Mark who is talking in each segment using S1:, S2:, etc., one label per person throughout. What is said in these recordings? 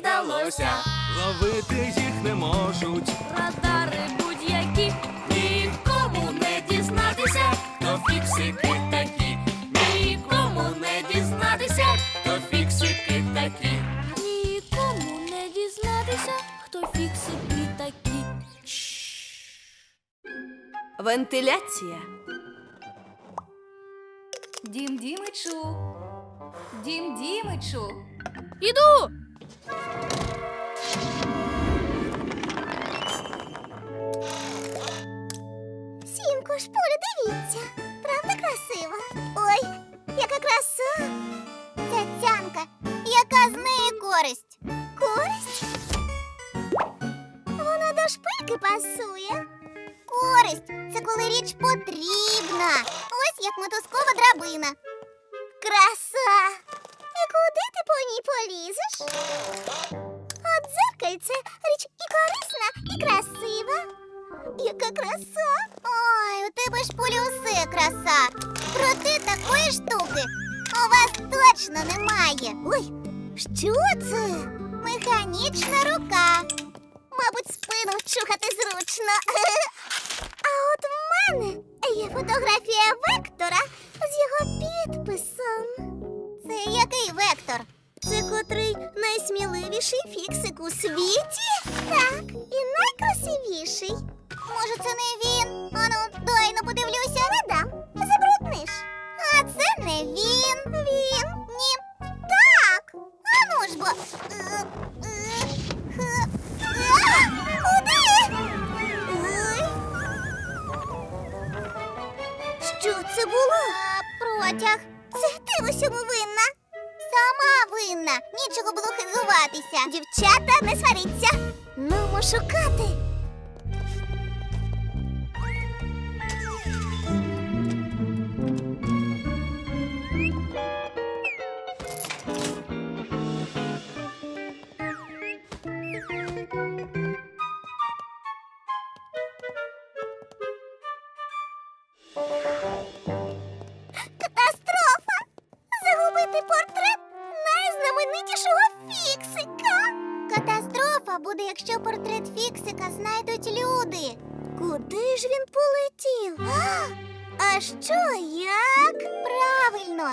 S1: здалося.
S2: Ловити їх не можуть.
S1: Радари будь-які, нікому не дізнатися, хто фіксики такі, нікому не дізнатися, хто фіксики такі. Нікому не дізнатися, хто фіксики такі.
S3: Вентиляція. Дім Дімичу. Дім Дімичу.
S1: Іду!
S4: Сімко, шпулю, дивіться. Правда красива? Ой, яка краса. Цяцянка, яка з неї користь? Користь? Вона до шпильки пасує. Користь це коли річ потрібна. Ось як мотузкова драбина. Краса. Полізеш? От дзеркальце річ і корисна, і красива. Яка краса! Ой, у тебе ж полі усе краса. Проте такої штуки у вас точно немає. Ой, що це? Механічна рука. Мабуть, спину чухати зручно. А от в мене є фотографія вектора з його підписом. Це який вектор? Це котрий найсміливіший фіксик у світі? Так, і найкрасивіший. Буде, якщо портрет фіксика знайдуть люди. Куди ж він полетів? А, а що як? Правильно.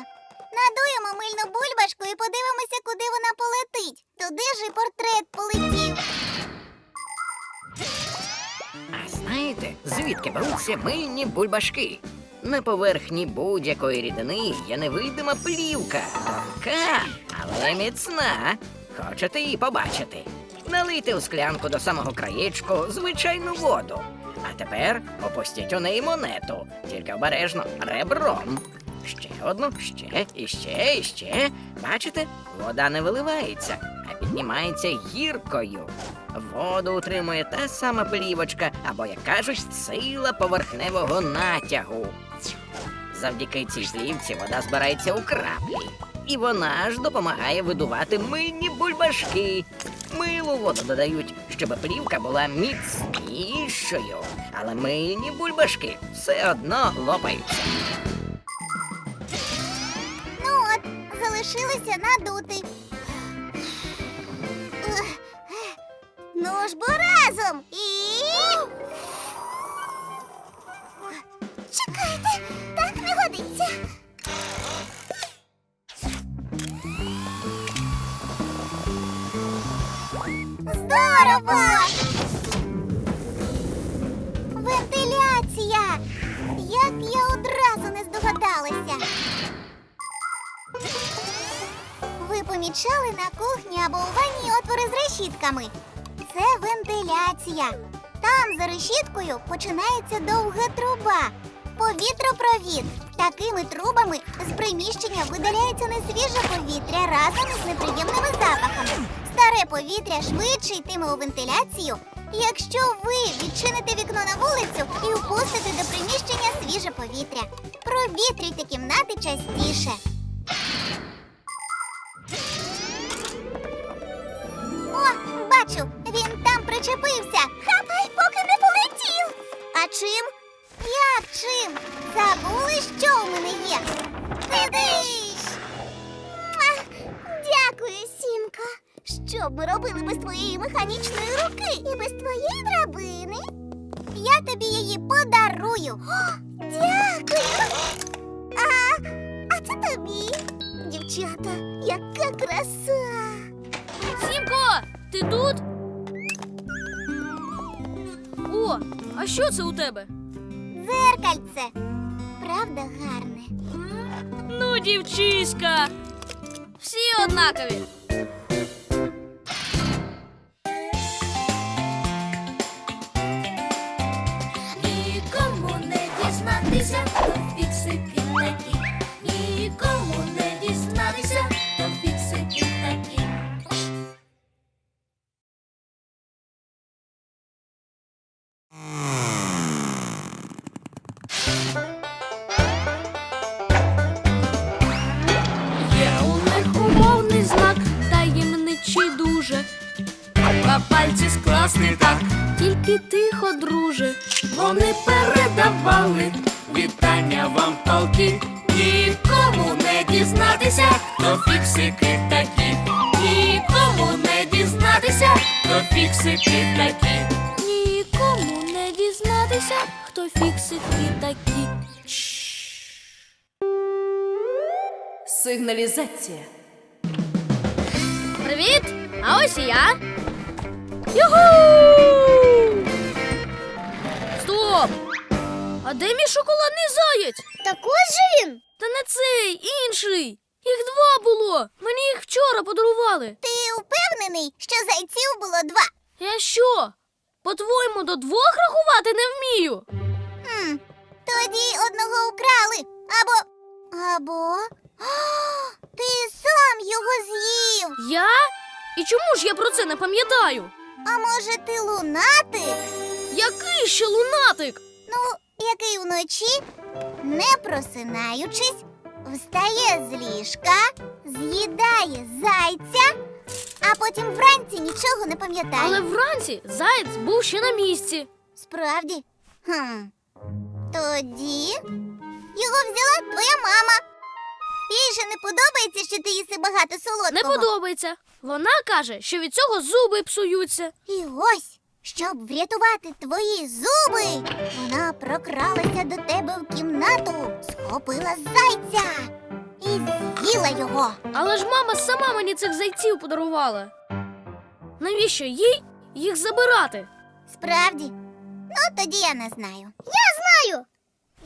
S4: Надуємо мильну бульбашку і подивимося, куди вона полетить. Туди ж і портрет полетів.
S5: А знаєте, звідки беруться мильні бульбашки? На поверхні будь-якої рідини є невидима плівка, тонка, але міцна. Хочете її побачити? Налийте у склянку до самого краєчку звичайну воду. А тепер опустіть у неї монету, тільки обережно ребром. Ще одну, ще, і ще, і ще. Бачите, вода не виливається, а піднімається гіркою. Воду утримує та сама плівочка, або, як кажуть, сила поверхневого натягу. Завдяки цій плівці вода збирається у краплі, і вона ж допомагає видувати мильні бульбашки. Милу воду додають, щоб плівка була міцнішою, але мильні бульбашки все одно лопаються.
S4: Ну от, залишилося надути. Ну ж бо разом Здорово! Вентиляція! Як я одразу не здогадалася. Ви помічали на кухні або у ванні отвори з решітками? Це вентиляція. Там за решіткою починається довга труба. Повітропровід. Такими трубами з приміщення видаляється несвіже повітря разом із неприємними запахами. Старе повітря швидше йтиме у вентиляцію, якщо ви відчините вікно на вулицю і впустите до приміщення свіже повітря. Провітрюйте кімнати частіше. О, бачу, він там причепився. Хапай, поки не полетів. А чим? Як чим? Забули, що у мене є? Сидиш! Дякую, Сімка. Що б ми робили без твоєї механічної руки і без твоєї драбини? Я тобі її подарую. О, дякую. А, а це тобі. Дівчата, яка краса.
S1: Сімко, ти тут? О, а що це у тебе?
S4: Дзеркальце. Правда гарне?
S1: Ну, дівчиська. Всі однакові. Фіксики такі. Нікому не дізнатися, хто фіксики такі.
S3: Сигналізація.
S1: Привіт! А ось і я. Юху! Стоп! А де мій шоколадний заєць?
S4: Також же він.
S1: Та не цей, інший. Їх два було. Мені їх вчора подарували.
S4: Ти впевнений, що зайців було два?
S1: Я що? По-твоєму, до двох рахувати не вмію.
S4: Хм, тоді одного украли. Або. Або. А, ти сам його з'їв.
S1: Я? І чому ж я про це не пам'ятаю?
S4: А може, ти лунатик?
S1: Який ще лунатик?
S4: Ну, який вночі, не просинаючись, встає з ліжка, з'їдає зайця, а потім вранці нічого не пам'ятає.
S1: Але вранці заєць був ще на місці.
S4: Справді? Хм. Тоді його взяла твоя мама. Їй же не подобається, що ти їси багато
S1: Не подобається. Вона каже, що від цього зуби псуються.
S4: І ось, щоб врятувати твої зуби, вона прокралася до тебе в кімнату, схопила зайця і з'їла його.
S1: Але ж мама сама мені цих зайців подарувала. Навіщо їй їх забирати?
S4: Справді? Ну, тоді я не знаю. Я знаю.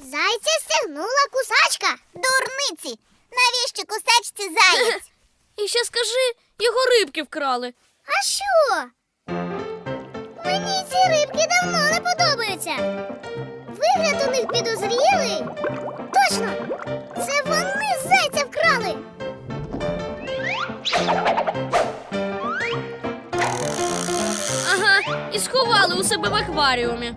S4: Зайця стягнула кусачка. Дурниці. Навіщо кусачці заєць?
S1: І ще скажи, його рибки вкрали.
S4: А що? Мені ці рибки давно не подобаються. Вигляд у них підозрілий. Точно! Це вони зайця вкрали.
S1: Ага, і сховали у себе в акваріумі.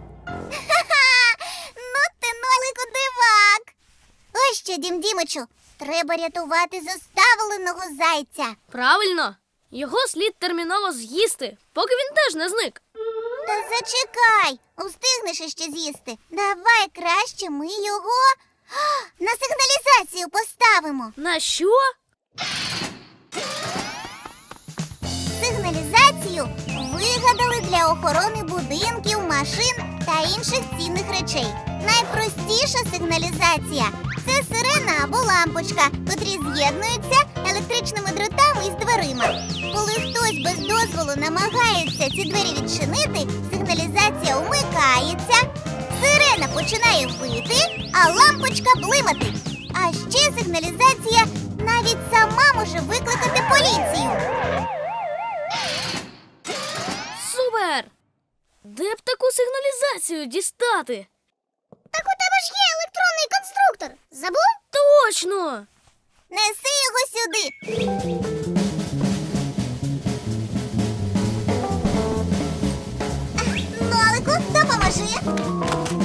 S4: Ну ти нолику дивак. Ось що, дім Дімичу, треба рятувати заставленого зайця.
S1: Правильно, його слід терміново з'їсти, поки він теж не зник.
S4: Та зачекай, устигнеш іще з'їсти. Давай краще ми його а, на сигналізацію поставимо.
S1: На що?
S4: Сигналізацію вигадали для охорони будинків, машин та інших цінних речей. Найпростіша сигналізація це сирена або лампочка, котрі з'єднуються електричними дротами із дверима. Коли хтось без дозволу намагається ці двері відчинити, сигналізація умикається, сирена починає вити, а лампочка блимати. А ще сигналізація навіть сама може викликати
S1: Де б таку сигналізацію дістати?
S4: Так у тебе ж є електронний конструктор. Забув?
S1: Точно!
S4: Неси його сюди. Нолику, допоможи.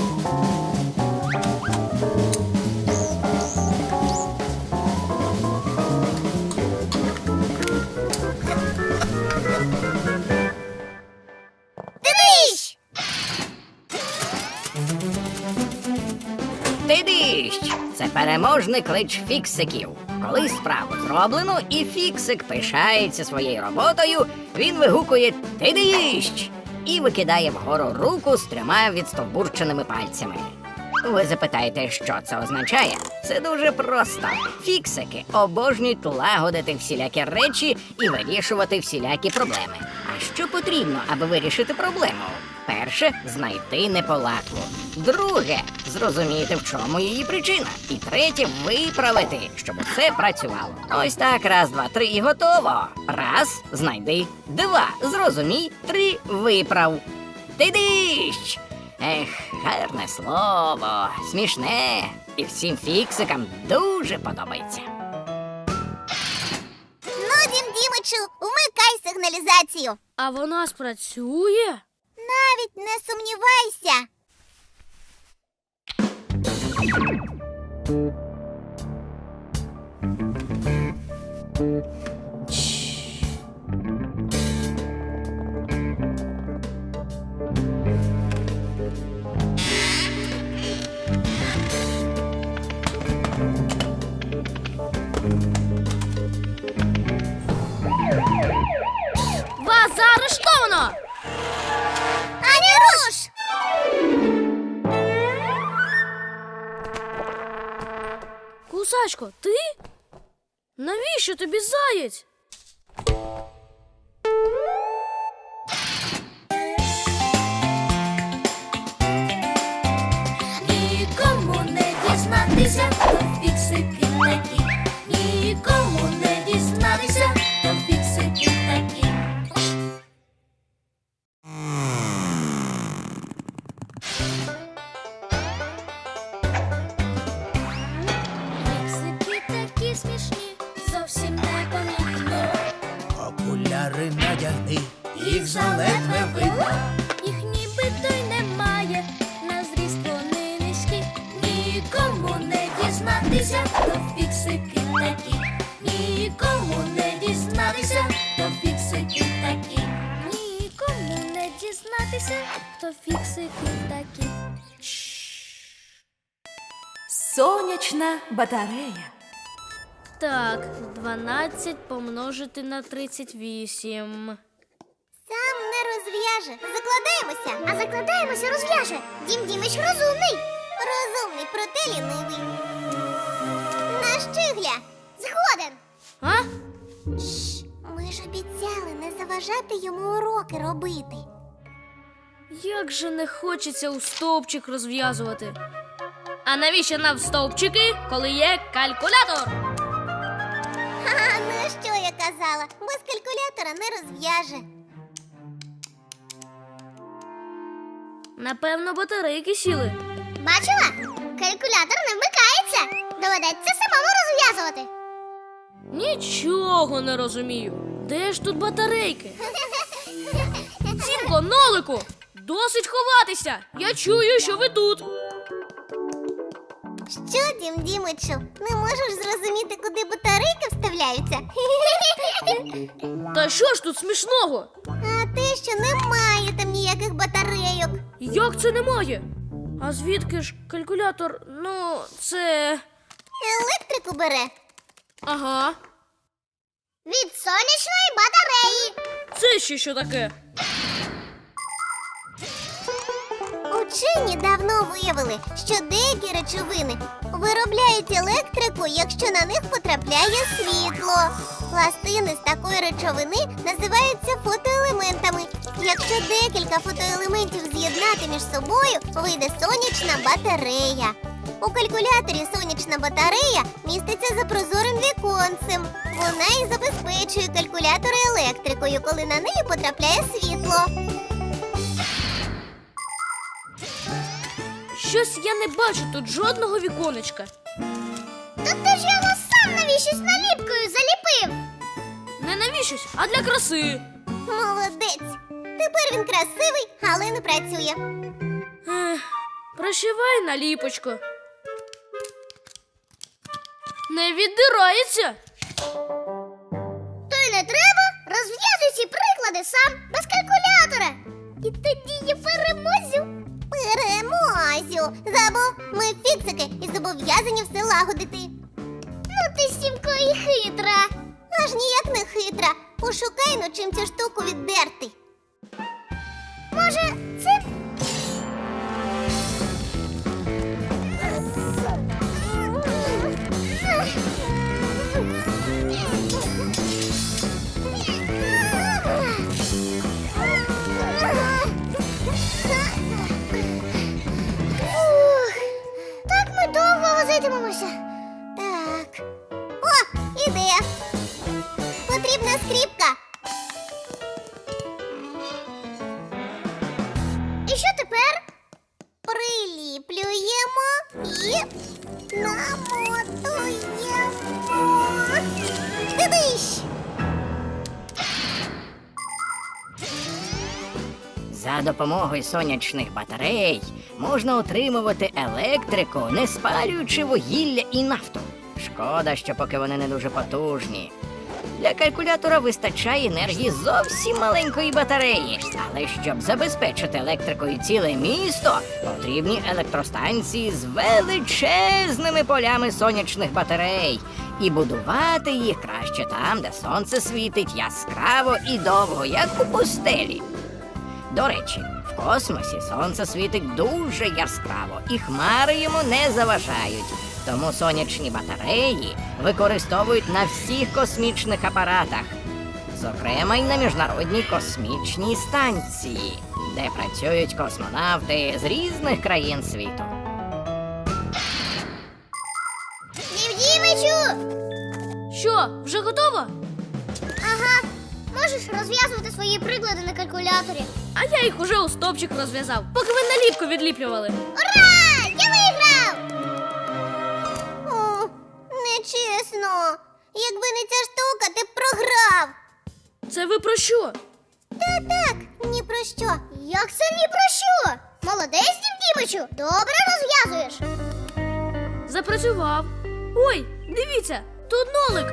S5: Ти! Це переможний клич фіксиків. Коли справу зроблено і фіксик пишається своєю роботою, він вигукує «Ти-дищ!» і викидає вгору руку з трьома відстовбурченими пальцями. Ви запитаєте, що це означає? Це дуже просто. Фіксики обожнюють лагодити всілякі речі і вирішувати всілякі проблеми. А що потрібно, аби вирішити проблему? Перше знайти неполадку. Друге зрозуміти, в чому її причина. І третє виправити, щоб усе працювало. Ось так, раз, два, три і готово. Раз, знайди, два, зрозумій, три, виправ. Тидищ! Ех, гарне слово, смішне, і всім фіксикам дуже подобається.
S4: Ну, Дім Дімичу, вмикай сигналізацію.
S1: А вона спрацює?
S4: Навіть не сумнівайся.
S1: Вас Навіщо тобі заєць?
S2: Нікому не дізнатися, то фіксики такі. Нікому не дізнатися, то фіксики такі. Їх заледве видно.
S1: Їх нібито й немає, на зріст вони низькі.
S2: Нікому не дізнатися, то фіксики такі. Нікому не дізнатися, то фіксики такі.
S1: Нікому не дізнатися, хто фіксики такі.
S3: Сонячна батарея.
S1: Так, 12 помножити на 38.
S4: Розв'яже. Закладаємося, а закладаємося розв'яже. Дім Дімич розумний. Розумний, проте лінивий. На щигля. Згоден.
S1: А?
S4: Шш, ми ж обіцяли не заважати йому уроки робити.
S1: Як же не хочеться у стовпчик розв'язувати. А навіщо нам стовпчики, коли є калькулятор?
S4: Ха, ну що я казала, без калькулятора не розв'яже.
S1: Напевно, батарейки сіли.
S4: Бачила? Калькулятор не вмикається. Доведеться самому розв'язувати.
S1: Нічого не розумію. Де ж тут батарейки? Сімко, нолику! Досить ховатися! Я чую, що ви тут.
S4: Що, Дім Дімичу, не можеш зрозуміти, куди батарейки вставляються?
S1: Та що ж тут смішного?
S4: А те, що немає там ніяких батарейок.
S1: Як це немає? А звідки ж калькулятор? Ну, це.
S4: Електрику бере
S1: Ага.
S4: від сонячної батареї.
S1: Це ще що таке?
S4: Учені давно виявили, що деякі речовини виробляють електрику, якщо на них потрапляє світло. Пластини з такої речовини називаються фотоелементами. Якщо декілька фотоелементів з'єднати між собою, вийде сонячна батарея. У калькуляторі сонячна батарея міститься за прозорим віконцем. Вона і забезпечує калькулятор електрикою, коли на неї потрапляє світло.
S1: Щось я не бачу тут жодного віконечка.
S4: Та ти ж його сам навіщось наліпкою
S1: навіщось, а для краси.
S4: Молодець. Тепер він красивий, але не працює.
S1: Ех, прощавай, наліпочко. Не віддирається.
S4: То й не треба. Розв'язуй ці приклади сам без калькулятора. І тоді я переможу. Переможу. Забув, ми фіксики і зобов'язані все лагодити. Ну ти сімко і хитра. Аж ніяк не хитра. Пошукай, ну чим цю штуку віддерти. Може, це. Ух, так ми довго возитимемося. І намотуємо. Дивись!
S5: За допомогою сонячних батарей можна отримувати електрику, не спалюючи вугілля і нафту. Шкода, що поки вони не дуже потужні. Для калькулятора вистачає енергії зовсім маленької батареї. Але щоб забезпечити електрикою ціле місто, потрібні електростанції з величезними полями сонячних батарей. І будувати їх краще там, де сонце світить яскраво і довго, як у пустелі. До речі, в космосі сонце світить дуже яскраво, і хмари йому не заважають. Тому сонячні батареї використовують на всіх космічних апаратах, зокрема й на міжнародній космічній станції, де працюють космонавти з різних країн світу.
S4: Дівдімичу!
S1: Що, вже готово?
S4: Ага. Можеш розв'язувати свої приклади на калькуляторі.
S1: А я їх уже у стопчик розв'язав, поки ви наліпку відліплювали.
S4: Ура! Якби не ця штука, ти б програв.
S1: Це ви про що?
S4: Та так, ні про що. Як це ні про що? Молодець, Дімдімичу, добре розв'язуєш.
S1: Запрацював. Ой, дивіться, тут нолик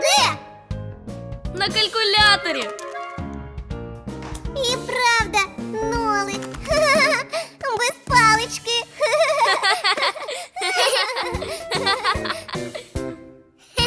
S4: Де?
S1: на калькуляторі.
S4: І правда, нолик. Без палички.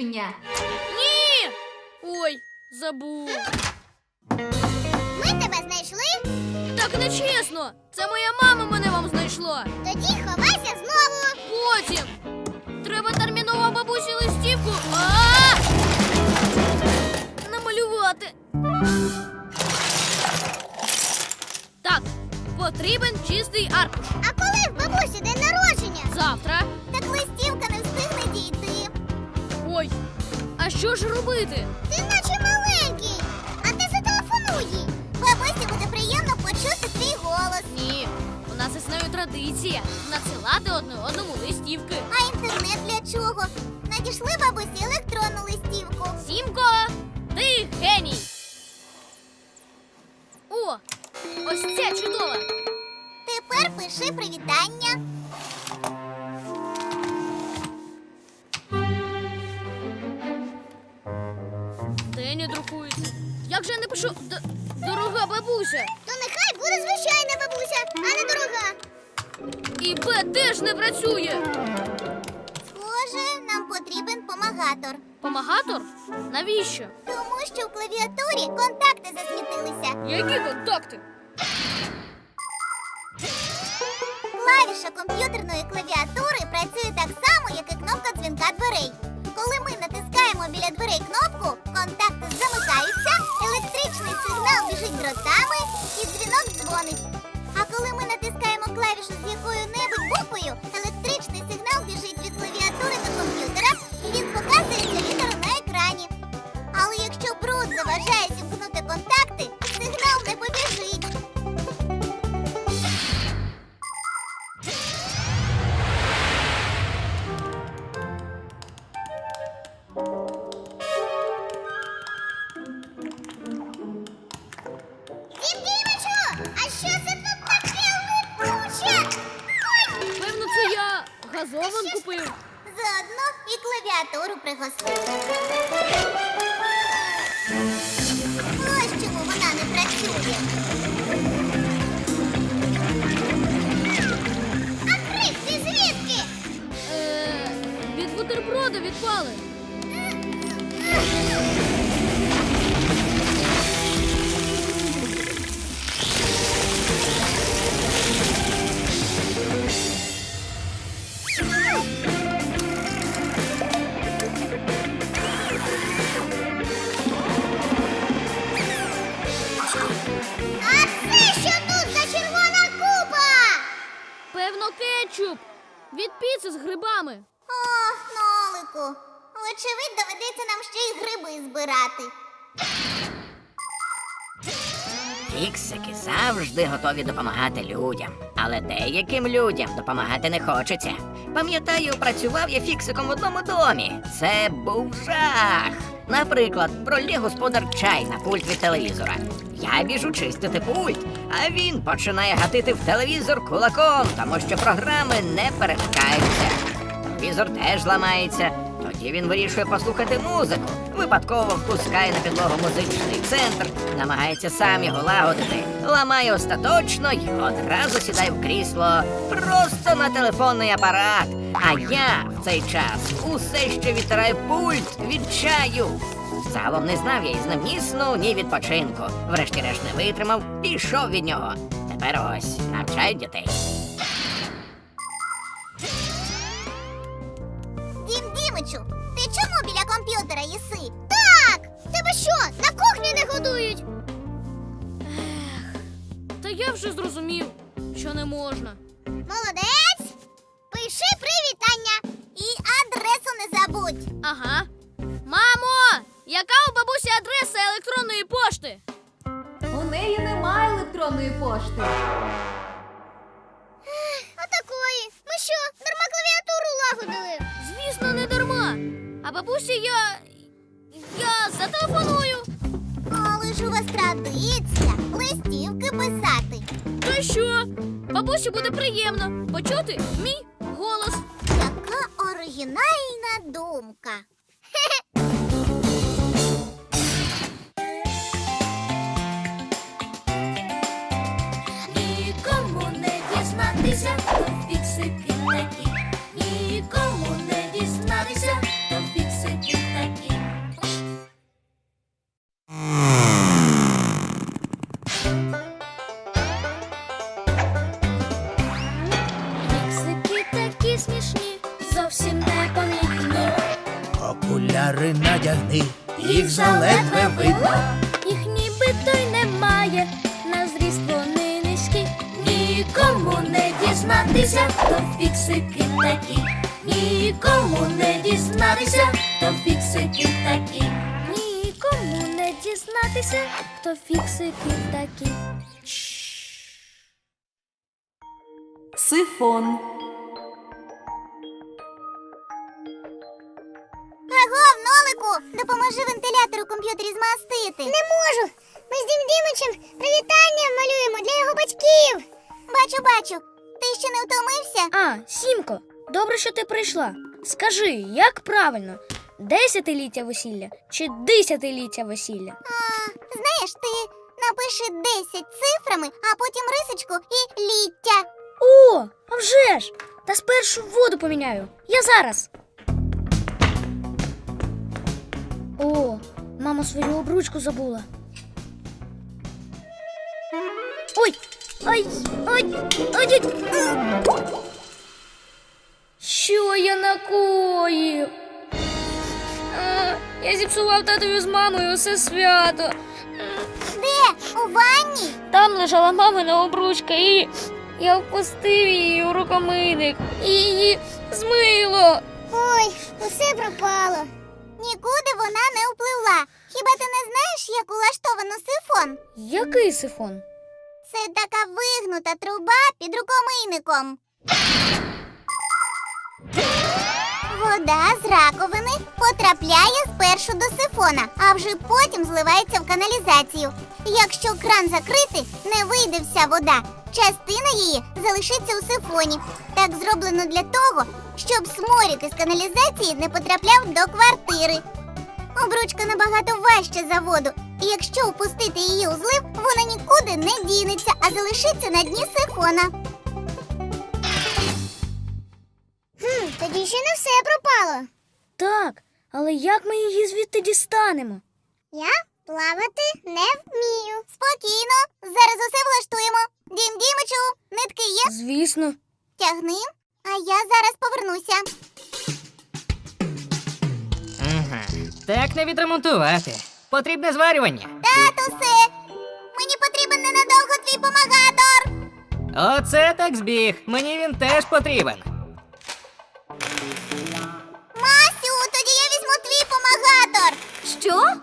S3: народження?
S1: Ні! Ой, забув.
S4: Ми тебе знайшли?
S1: Так нечесно! Це моя мама мене вам знайшла.
S4: Тоді ховайся знову.
S1: Потім. Треба терміново бабусі листівку. А! Намалювати. Так, потрібен чистий аркуш.
S4: А коли
S1: що ж робити?
S4: Ти наче маленький, а ти зателефонуй їй. Бабусі буде приємно почути твій голос.
S1: Ні, у нас існує традиція надсилати одне одному листівки.
S4: А інтернет для чого? Надійшли бабусі електронну листівку.
S1: Сімко, ти геній. О, ось ця чудова.
S4: Тепер пиши привітання.
S1: Як же я напишу Д- дорога бабуся?
S4: То нехай буде звичайна бабуся, а не дорога.
S1: І Б теж не працює.
S4: Схоже, нам потрібен помагатор.
S1: Помагатор? Навіщо?
S4: Тому що в клавіатурі контакти засвітилися.
S1: Які контакти?
S4: Клавіша комп'ютерної клавіатури працює так само, як і кнопка дзвінка дверей. Коли ми натискаємо біля дверей кнопку, контакти замикаються, електричний сигнал біжить дротами і дзвінок дзвонить. А коли ми натискаємо клавішу з якою-небудь буквою,
S5: готові допомагати людям, але деяким людям допомагати не хочеться. Пам'ятаю, працював я фіксиком в одному домі. Це був жах. Наприклад, пролє господар чай на пульт від телевізора. Я біжу чистити пульт, а він починає гатити в телевізор кулаком, тому що програми не перемикаються. Телевізор теж ламається. Тоді він вирішує послухати музику. Випадково впускає на підлогу музичний центр, намагається сам його лагодити, ламає остаточно і одразу сідає в крісло просто на телефонний апарат. А я в цей час усе ще відтираю пульт від чаю. Загалом не знав я із ним ні ні відпочинку. Врешті-решт не витримав, пішов від нього. Тепер ось навчаю дітей.
S4: Їси? Так! Тебе що, на кухні не годують?
S1: Та я вже зрозумів, що не можна.
S4: Молодець! Пиши привітання і адресу не забудь.
S1: Ага. Мамо! Яка у бабусі адреса електронної пошти?
S3: У неї немає електронної пошти.
S4: Отакої. Ми що, дарма клавіатуру лагодили?
S1: Звісно, не дарма. А бабусі я. Зателефоную.
S4: Але ж у вас традиція листівки писати.
S1: То що? Бабусі буде приємно почути мій голос.
S4: Яка оригінальна думка.
S2: Дізнатися, то фіксики такі. Нікому не дізнатися, то фіксики такі. Нікому не дізнатися,
S1: хто фіксики такі.
S3: Сифон.
S4: Агов, нолику, допоможи вентилятор у комп'ютері змастити. Не можу. Ми з Дім Дімичем привітання малюємо для його батьків. Бачу, бачу. Ти ще не втомився?
S6: А, Сімко, добре, що ти прийшла. Скажи, як правильно? Десятиліття весілля чи десятиліття весілля?
S4: А, знаєш, ти напиши 10 цифрами, а потім рисочку і ліття.
S6: О, а вже ж! Та спершу воду поміняю. Я зараз. О, мама свою обручку забула. Ой! Ай! ай. Що я накоїв? Я зіпсував татові з мамою усе свято.
S4: Де? У ванні?
S6: Там лежала мамина обручка і я впустив її у рукомийник і її змило.
S4: Ой, усе пропало. Нікуди вона не впливла. Хіба ти не знаєш, як улаштовано сифон?
S6: Який сифон?
S4: Це така вигнута труба під рукомийником. Вода з раковини потрапляє спершу до сифона, а вже потім зливається в каналізацію. Якщо кран закрити, не вийде вся вода. Частина її залишиться у сифоні. Так зроблено для того, щоб сморід із каналізації не потрапляв до квартири. Обручка набагато важча за воду, і якщо опустити її у злив, вона нікуди не дінеться, а залишиться на дні сифона. Хм, тоді ще не все пропало.
S6: Так, але як ми її звідти дістанемо?
S4: Я плавати не вмію. Спокійно, зараз усе влаштуємо. Дім Дімичу, нитки є?
S6: Звісно.
S4: Тягни, а я зараз повернуся.
S5: Ага. Так не відремонтувати. Потрібне зварювання.
S4: Татусе, мені потрібен ненадовго твій помагатор.
S5: Оце так збіг. Мені він теж потрібен.
S4: Масю, тоді я візьму твій помагатор.
S1: Що?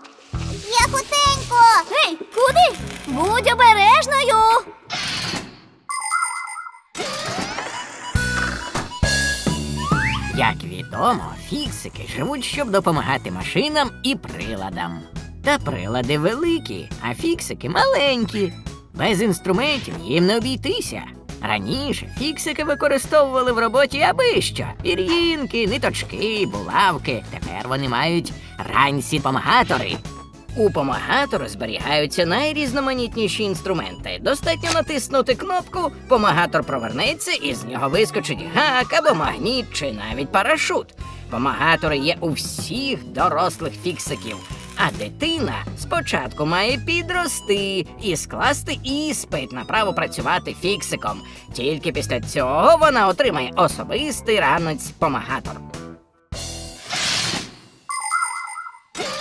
S4: Я хутенько.
S1: Гей, куди? Будь обережною.
S5: Як відомо, фіксики живуть, щоб допомагати машинам і приладам. Та прилади великі, а фіксики маленькі. Без інструментів їм не обійтися. Раніше фіксики використовували в роботі аби що пір'їнки, ниточки, булавки. Тепер вони мають ранці помагатори. У помагатору зберігаються найрізноманітніші інструменти. Достатньо натиснути кнопку, помагатор провернеться і з нього вискочить гак або магніт чи навіть парашут. Помагатори є у всіх дорослих фіксиків. А дитина спочатку має підрости і скласти іспит на право працювати фіксиком. Тільки після цього вона отримає особистий ранець помагатор.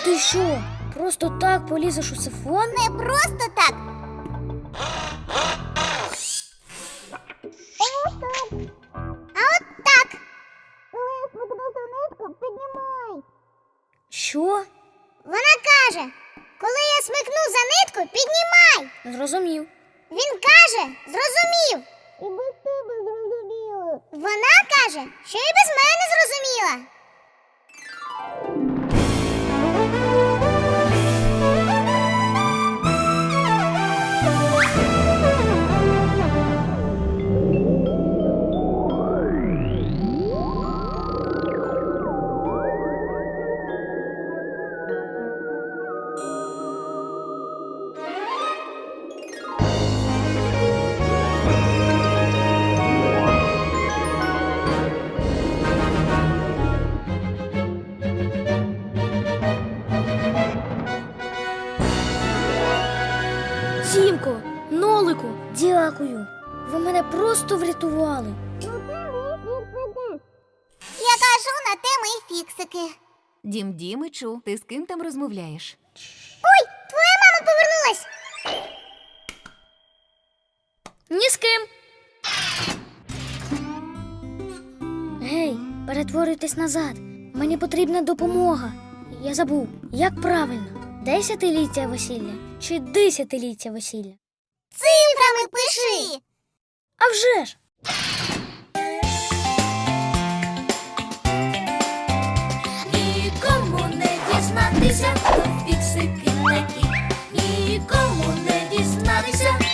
S6: Ти що? Просто так полізеш у сифон?
S4: Не просто так. А от так. Я нитку, піднімай.
S6: Що?
S4: Вона каже, коли я смикну за нитку, піднімай.
S6: Зрозумів.
S4: Він каже, зрозумів. І без тебе зрозуміло. Вона каже, що і без мене зрозуміла.
S6: Нолику, дякую. Ви мене просто врятували.
S4: Я кажу на те ми фіксики.
S3: Дім Дімичу, ти з ким там розмовляєш?
S4: Ой, твоя мама повернулась.
S6: Ні з ким. Гей, перетворюйтесь назад. Мені потрібна допомога. Я забув, як правильно: десятиліття весілля чи десятиліття весілля?
S4: Цифрами пиши.
S6: А вже ж! Нікому не дізнатися, хто фіксики такі. Нікому не дізнатися.